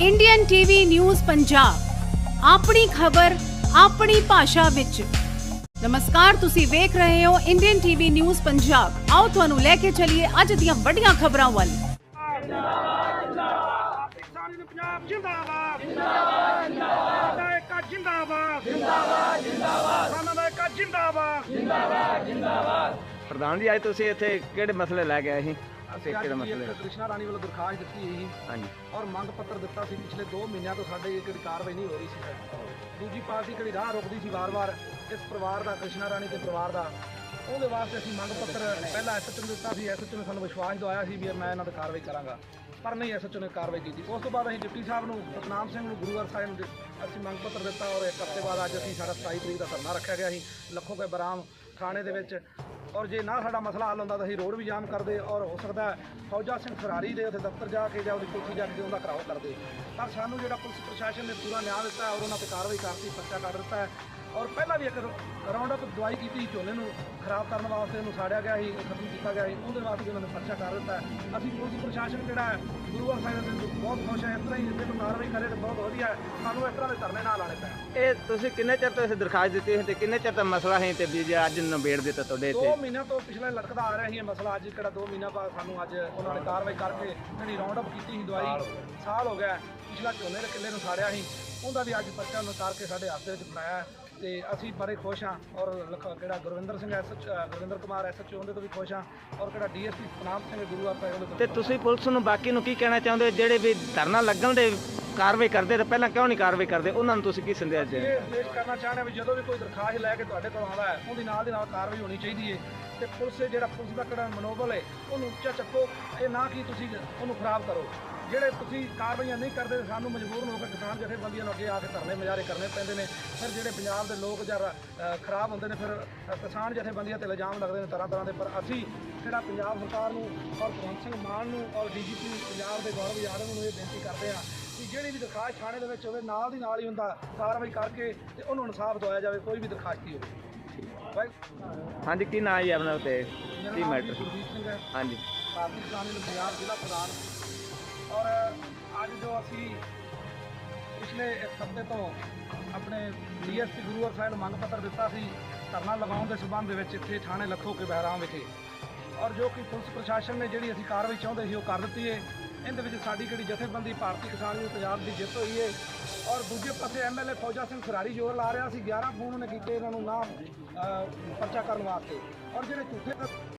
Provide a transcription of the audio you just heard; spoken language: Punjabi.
ਇੰਡੀਅਨ ਟੀਵੀ ਨਿਊਜ਼ ਪੰਜਾਬ ਆਪਣੀ ਖਬਰ, ਆਪਣੀ ਭਾਸ਼ਾ ਵਿੱਚ। ਨਮਸਕਾਰ, ਤੁਸੀਂ ਵੇਖ ਰਹੇ ਹੋ ਇੰਡੀਅਨ ਟੀਵੀ ਨਿਊਜ਼ ਪੰਜਾਬ ਆਓ ਤੁਹਾਨੂੰ ਲੈ ਕੇ ਚੱਲੀਏ ਅੱਜ ਦੀਆਂ ਵੱਡੀਆਂ ਖਬਰਾਂ ਵੱਲ। ਪੰਜਾਬ ਜਿੰਦਾਬਾਦ ਜਿੰਦਾਬਾਦ। ਜਿੰਦਾਬਾਦ ਦਾ ਏਕਾ ਜਿੰਦਾਬਾਦ। ਜਿੰਦਾਬਾਦ ਜਿੰਦਾਬਾਦ ਜਿੰਦਾਬਾਦ। ਪ੍ਰਧਾਨ ਜੀ ਅੱਜ ਤੁਸੀਂ ਇੱਥੇ ਕਿਹੜੇ ਮਸਲੇ ਲੈ ਕੇ ਆਏ ਸੀ? ਅਸੀਂ ਕਿਹੜੇ ਮਸਲੇ ਕ੍ਰਿਸ਼ਨਾ ਰਾਣੀ ਵੱਲੋਂ ਦਰਖਾਸਤ ਦਿੱਤੀ ਸੀ ਹਾਂਜੀ। ਔਰ ਮੰਗ ਪੱਤਰ ਦਿੱਤਾ ਸੀ ਪਿਛਲੇ 2 ਮਹੀਨਿਆਂ ਤੋਂ ਸਾਡੇ ਜਿਹੜੀ ਕਾਰਵਾਈ ਨਹੀਂ ਹੋ ਰਹੀ ਸੀ। ਦੂਜੀ ਪਾਰਟੀ ਕਿਹੜੀ ਰਾਹ ਰੋਕਦੀ ਸੀ ਵਾਰ-ਵਾਰ ਇਸ ਪਰਿਵਾਰ ਦਾ ਕ੍ਰਿਸ਼ਨਾ ਰਾਣੀ ਦੇ ਪਰਿਵਾਰ ਦਾ ਉਹਦੇ ਵਾਸਤੇ ਅਸੀਂ ਮੰਗ ਪੱਤਰ ਪਹਿਲਾਂ ਐਸਐਚਓ ਨੂੰ ਦਿੱਤਾ ਸੀ। ਐਸਐਚਓ ਨੇ ਸਾਨੂੰ ਵਿਸ਼ਵਾਸ ਦਿਵਾਇਆ ਸੀ ਵੀ ਮੈਂ ਇਹਨਾਂ ਤੇ ਕਾਰਵਾਈ ਕਰਾਂਗਾ ਪਰ ਨਹੀਂ ਐਸਐਚਓ ਨੇ ਕਾਰਵਾਈ ਕੀਤੀ। ਉਸ ਤੋਂ ਬਾਅਦ ਅਸੀਂ ਡਿਪਟੀ ਸਾਹਿਬ ਨੂੰ ਸਤਨਾਮ ਸਿੰਘ ਨੂੰ ਗੁਰੂਵਾਰ ਸਾਹਿਬ ਨੂੰ ਅਸੀਂ ਮੰਗ ਪੱਤਰ ਦਿੱਤਾ ਔਰ ਇੱਕ ਹਫ਼ਤੇ ਬਾਅਦ ਅੱਜ ਅਸੀਂ ਸਾਡਾ 27 ਤਰੀਕ ਦਾ ਧਰਨਾ ਰੱਖਿਆ ਗਿਆ ਸੀ। ਲੱਖੋ ਕੇ ਬਰਾਮ ਥਾਣੇ ਦੇ ਵਿੱਚ ਔਰ ਜੇ ਨਾ ਸਾਡਾ ਮਸਲਾ ਹੱਲ ਹੁੰਦਾ ਤਾਂ ਅਸੀਂ ਰੋਡ ਵੀ ਜਾਮ ਕਰਦੇ ਔਰ ਹੋ ਸਕਦਾ ਫੌਜਾ ਸਿੰਘ ਸਰਾਰੀ ਦੇ ਉੱਥੇ ਦਫ਼ਤਰ ਜਾ ਕੇ ਜਾਂ ਉਹਦੀ ਕੋਠੀ ਜਾ ਕੇ ਉਹਦਾ ਘਰਾਓ ਕਰਦੇ। ਪਰ ਸਾਨੂੰ ਜਿਹੜਾ ਪੁਲਿਸ ਪ੍ਰਸ਼ਾਸਨ ਨੇ ਪੂਰਾ ਨਿਆਂ ਦਿੱਤਾ ਔਰ ਉਹਨਾਂ ਤੇ ਕਾਰਵਾਈ ਕਰਤੀ, ਪਰਚਾ ਕੱਢ ਦਿੱਤਾ ਔਰ ਪਹਿਲਾਂ ਵੀ ਇੱਕ ਰਾਉਂਡ ਅਪ ਦਵਾਈ ਕੀਤੀ ਸੀ ਝੋਨੇ ਨੂੰ ਖਰਾਬ ਕਰਨ ਵਾਸਤੇ ਉਹਨੂੰ ਸਾੜਿਆ ਗਿਆ ਸੀ ਖਤਮ ਕੀਤਾ ਗਿਆ ਸੀ ਉਹਦੇ ਵਾਸਤੇ ਉਹਨਾਂ ਨੇ ਪਰਚਾ ਕਰ ਦਿੱਤਾ ਅਸੀਂ ਪੁਲਿਸ ਪ੍ਰਸ਼ਾਸਨ ਜਿਹੜਾ ਹੈ? ਗੁਰੂਵਾਰ ਸਾਹਿਬ ਦੇ ਬਹੁਤ ਖੁਸ਼ ਹੈ ਇਸ ਤਰ੍ਹਾਂ ਹੀ ਜੇ ਕੋਈ ਕਾਰਵਾਈ ਕਰੇ ਤਾਂ ਬਹੁਤ ਵਧੀਆ ਹੈ। ਸਾਨੂੰ ਇਸ ਤਰ੍ਹਾਂ ਦੇ ਧਰਨੇ ਨਾ ਲਾਣੇ ਪੈਣ। ਇਹ ਤੁਸੀਂ ਕਿੰਨੇ ਚਿਰ ਤੋਂ ਇਸ ਦਰਖਾਸਤ ਦਿੱਤੀ ਸੀ ਤੇ ਕਿੰਨੇ ਚਿਰ ਦਾ ਮਸਲਾ ਹੈ ਤੇ ਵੀ ਜੇ ਅੱਜ ਨਿਬੇੜ ਦਿੱਤਾ ਤੁਹਾਡੇ ਦੋ ਇੱਥੇ ਮਹੀਨਿਆਂ ਤੋਂ ਪਿਛਲੇ ਲਟਕਦਾ ਆ ਰਿਹਾ ਸੀ ਇਹ ਮਸਲਾ ਅੱਜ ਕਿਹੜਾ ਦੋ ਮਹੀਨਾ ਬਾਅਦ ਸਾਨੂੰ ਅੱਜ ਉਹਨਾਂ ਨੇ ਕਾਰਵਾਈ ਕਰਕੇ ਜਿਹੜੀ ਰਾਉਂਡ ਅਪ ਕੀਤੀ ਸੀ ਦਵਾਈ ਸਾਲ ਹੋ ਗਿਆ। ਪਿਛਲਾ ਝੋਨੇ ਦੇ ਕਿੱਲੇ ਨੂੰ ਸਾੜਿਆ ਸੀ। ਉਹਦਾ ਵੀ ਅੱਜ ਪਰਚਾ ਨੂੰ ਕਰਕੇ ਸਾਡੇ ਹੱਥ ਦੇ ਵਿੱਚ ਹੈ। ਤੇ ਅਸੀਂ ਬੜੇ ਖੁਸ਼ ਹਾਂ ਔਰ ਲਖ- ਕਿਹੜਾ ਗੁਰਵਿੰਦਰ ਸਿੰਘ ਐਸਐਚ ਗੁਰਵਿੰਦਰ ਕੁਮਾਰ ਐਸਐਚਓ ਉਹਦੇ ਤੋਂ ਵੀ ਖੁਸ਼ ਹਾਂ ਔਰ ਕਿਹੜਾ ਡੀਐਸਪੀ ਸਤਨਾਮ ਸਿੰਘ ਗੁਰੂਵਾਰ ਸਾਹਿਬ ਉਹਦੇ ਤੋਂ ਤੇ ਤੁਸੀਂ ਪੁਲਿਸ ਨੂੰ ਬਾਕੀ ਨੂੰ ਕੀ ਕਹਿਣਾ ਚਾਹੁੰਦੇ ਹੋ? ਜਿਹੜੇ ਵੀ ਧਰਨਾ ਲੱਗਣ ਦੇ ਕਾਰਵਾਈ ਕਰਦੇ ਤੇ ਪਹਿਲਾਂ ਕਿਉਂ ਨਹੀਂ ਕਾਰਵਾਈ ਕਰਦੇ? ਉਹਨਾਂ ਨੂੰ ਤੁਸੀਂ ਕੀ ਸੰਦੇਸ਼ ਦੇ ਇਹ ਪੇਸ਼ ਕਰਨਾ ਚਾਹੁੰਦੇ ਹਾਂ ਵੀ ਜਦੋਂ ਵੀ ਕੋਈ ਦਰਖਾਸਤ ਲੈ ਕੇ ਤੁਹਾਡੇ ਕੋਲ ਆਉਂਦਾ ਹੈ ਉਹਦੀ ਨਾਲ ਦੀ ਨਾਲ ਕਾਰਵਾਈ ਹੋਣੀ ਚਾਹੀਦੀ ਹੈ। ਤੇ ਪੁਲਿਸ ਜਿਹੜਾ ਪੁਲਿਸ ਦਾ ਕਿਹੜਾ ਮਨੋਬਲ ਹੈ, ਉਹਨੂੰ ਉੱਚਾ ਚੱਕੋ ਇਹ ਨਾ ਕਿ ਤੁਸੀਂ ਉਹਨੂੰ ਖਰਾਬ ਕਰੋ। ਜਿਹੜੇ ਤੁਸੀਂ ਕਾਰਵਾਈਆਂ ਨਹੀਂ ਕਰਦੇ, ਸਾਨੂੰ ਮਜਬੂਰ ਹੋ ਕੇ ਕਿਸਾਨ ਜਥੇਬੰਦੀਆਂ ਨੂੰ ਅੱਗੇ ਆ ਕੇ ਧਰਨੇ ਮੁਜ਼ਾਹਰੇ ਕਰਨੇ ਪੈਂਦੇ ਨੇ। ਫਿਰ ਜਿਹੜੇ ਪੰਜਾਬ ਦੇ ਲੋਕ ਜਰ ਖਰਾਬ ਹੁੰਦੇ ਨੇ, ਫਿਰ ਕਿਸਾਨ ਜਥੇਬੰਦੀਆਂ ਤੇ ਇਲਜ਼ਾਮ ਲੱਗਦੇ ਨੇ ਤਰ੍ਹਾਂ ਤਰ੍ਹਾਂ ਦੇ। ਪਰ ਅਸੀਂ ਜਿਹੜਾ ਪੰਜਾਬ ਸਰਕਾਰ ਨੂੰ ਔਰ ਭਗਵੰਤ ਸਿੰਘ ਮਾਨ ਨੂੰ ਔਰ ਡੀਜੀਪੀ ਪੰਜਾਬ ਦੇ ਗੌਰਵ ਯਾਦਵ ਨੂੰ ਇਹ ਬੇਨਤੀ ਕਰਦੇ ਹਾਂ ਕਿ ਜਿਹੜੀ ਵੀ ਦਰਖਾਸਤ ਥਾਣੇ ਦੇ ਵਿੱਚ ਹੋਵੇ, ਨਾਲ ਦੀ ਨਾਲ ਹੀ ਹੁੰਦਾ ਕਾਰਵਾਈ ਕਰਕੇ ਤੇ ਉਹਨੂੰ ਇਨਸਾਫ ਦਵਾਇਆ ਜਾਵੇ, ਕੋਈ ਵੀ ਦਰਖਾਸਤ ਹੀ ਹੋਵੇ। ਹਾਂਜੀ ਕੀ ਨਾਂ ਹੈ ਆਪਣਾ ਤੇ? ਕੀ ਮੈਟਰ ਹਾਂਜੀ। ਯੂਨੀਅਨ ਪੰਜਾਬ ਜ਼ਿਲ੍ਹਾ ਪ੍ਰਧਾਨ। ਔਰ ਅੱਜ ਜੋ ਅਸੀਂ ਪਿਛਲੇ ਇੱਕ ਹਫ਼ਤੇ ਤੋਂ ਆਪਣੇ ਡੀਐਸਪੀ ਗੁਰੂਵਾਰ ਸਾਹਿਬ ਨੂੰ ਮੰਗ ਪੱਤਰ ਦਿੱਤਾ ਸੀ ਧਰਨਾ ਲਗਾਉਣ ਦੇ ਸਬੰਧ ਦੇ ਵਿੱਚ ਇੱਥੇ ਥਾਣੇ ਲੱਖੋ ਕੇ ਬਹਿਰਾਮ ਵਿਖੇ। ਔਰ ਜੋ ਕਿ ਪੁਲਿਸ ਪ੍ਰਸ਼ਾਸਨ ਨੇ ਜਿਹੜੀ ਅਸੀਂ ਕਾਰਵਾਈ ਚਾਹੁੰਦੇ ਸੀ ਉਹ ਕਰ ਦਿੱਤੀ ਹੈ ਇਹਦੇ ਵਿੱਚ ਸਾਡੀ ਕਿਹੜੀ ਜਥੇਬੰਦੀ ਭਾਰਤੀ ਕਿਸਾਨ ਨੂੰ ਪੰਜਾਬ ਦੀ ਜਿੱਤ ਹੋਈ ਹੈ ਔਰ ਦੂਜੇ ਪਾਸੇ ਐਮਐਲਏ ਫੌਜਾ ਸਿੰਘ ਖਰਾਰੀ ਜ਼ੋਰ ਲਾ ਰਿਹਾ ਸੀ। 11 ਫੋਨ ਉਹਨੇ ਕੀਤੇ ਇਹਨਾਂ ਨੂੰ ਨਾ ਪਰਚਾ ਕਰਨ ਵਾਸਤੇ। ਔਰ ਜਿਹੜੇ ਝੂਠੇ